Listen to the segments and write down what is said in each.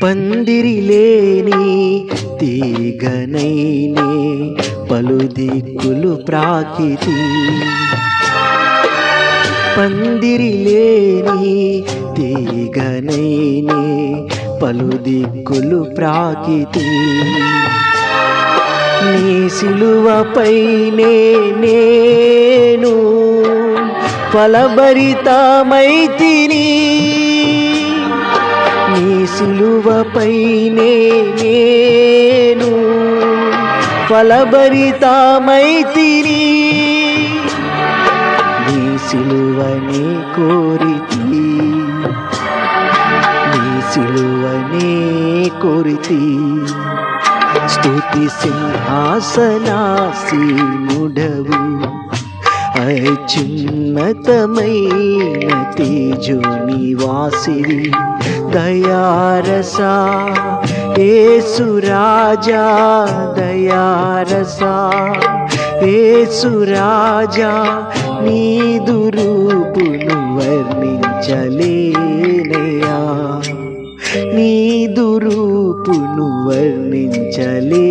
పందిరి లేని తీగనైనే పలు దిక్కులు ప్రాకితి. పందిరి లేని తీగనైనే పలు దిక్కులు ప్రాకితి. నీ సిలువపైనే నేను ఫలభరితమైతిని సిలువపైనే నేను ఫలభరితమైతిని. నీ సిలువని కోరితి. నీ సిలువని కోరితి. స్తుతి సింహాసనాసీనుడవు అత్యున్నతమైన తేజో నివాసివి దయారసా ఏసురాజా దయారసా ఏసురాజా నీదు రూపును వర్ణించలేనయా నీదు రూపును వర్ణించలే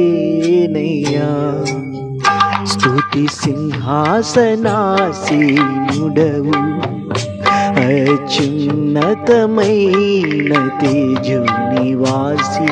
స్థుతి సింహాసనాసీనుడవు అత్యున్నతమైన తేజు నివాసి